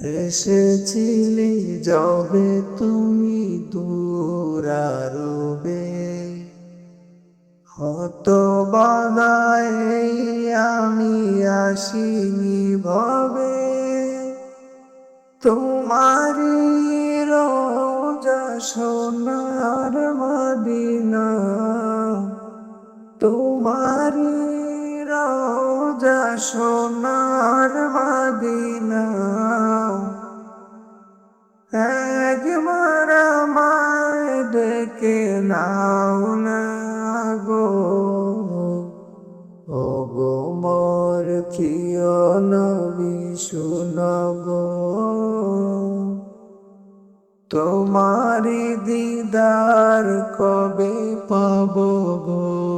এসেছিলে যবে তুমি দূরারবে হত আমি আসিনি ভবে। তোমারি সোনার মদিনা। তোমারি রোজা সোনার একবার আমায় ডেকে নাও না গো। ও গো মোর প্রিয় নবী, শুনো তোমারি দিদার কবে পাবো গো?